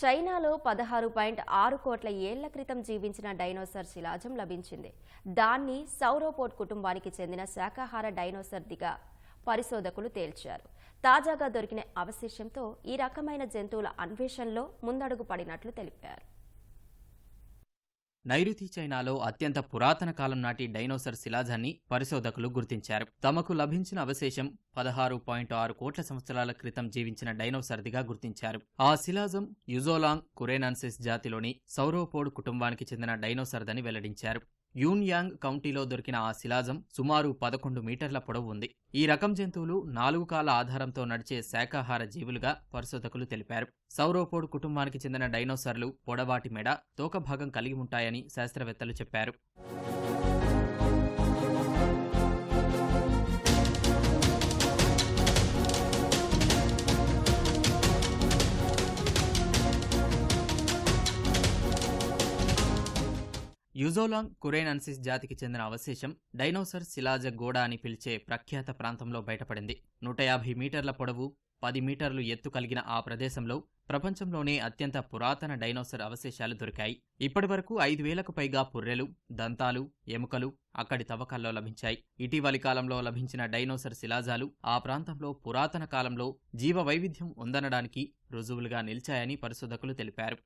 చైనాలో పదహారు పాయింట్ ఆరు కోట్ల ఏళ్ళ క్రితం జీవించిన డైనోసార్ శిలాజం లభించింది. దాన్ని సౌరోపోర్ట్ కుటుంబానికి చెందిన శాకాహార డైనోసర్దిగా పరిశోధకులు తేల్చారు. తాజాగా దొరికిన అవశేషంతో ఈ రకమైన జంతువుల అన్వేషణలో ముందడుగు పడినట్లు తెలిపారు. నైరుతి చైనాలో అత్యంత పురాతన కాలం నాటి డైనోసర్ శిలాజాన్ని పరిశోధకులు గుర్తించారు. తమకు లభించిన అవశేషం పదహారు పాయింట్ ఆరు కోట్ల సంవత్సరాల క్రితం జీవించిన డైనోసర్దిగా గుర్తించారు. ఆ శిలాజం యుజోలాంగ్ కురేనాన్సిస్ జాతిలోని సౌరోపోడ్ కుటుంబానికి చెందిన డైనోసర్దని వెల్లడించారు. యూన్యాంగ్ కౌంటీలో దొరికిన ఆ శిలాజం సుమారు పదకొండు మీటర్ల పొడవు ఉంది. ఈ రకం జంతువులు నాలుగు కాల ఆధారంతో నడిచే శాకాహార జీవులుగా పరిశోధకులు తెలిపారు. సౌరోపోడ్ కుటుంబానికి చెందిన డైనోసార్లు పొడవాటి మెడ తోక భాగం కలిగి ఉంటాయని శాస్త్రవేత్తలు చెప్పారు. యుజోలాంగ్ కురేనన్సిస్ జాతికి చెందిన అవశేషం డైనోసర్ శిలాజ గోడ అని పిలిచే ప్రఖ్యాత ప్రాంతంలో బయటపడింది. నూట యాభై మీటర్ల పొడవు పది మీటర్లు ఎత్తు కలిగిన ఆ ప్రదేశంలో ప్రపంచంలోనే అత్యంత పురాతన డైనోసర్ అవశేషాలు దొరికాయి. ఇప్పటివరకు ఐదు వేలకు పైగా పుర్రెలు దంతాలు ఎముకలు అక్కడి తవ్వకాల్లో లభించాయి. ఇటీవలి కాలంలో లభించిన డైనోసర్ శిలాజాలు ఆ ప్రాంతంలో పురాతన కాలంలో జీవ వైవిధ్యం ఉందనడానికి రుజువులుగా నిలిచాయని పరిశోధకులు తెలిపారు.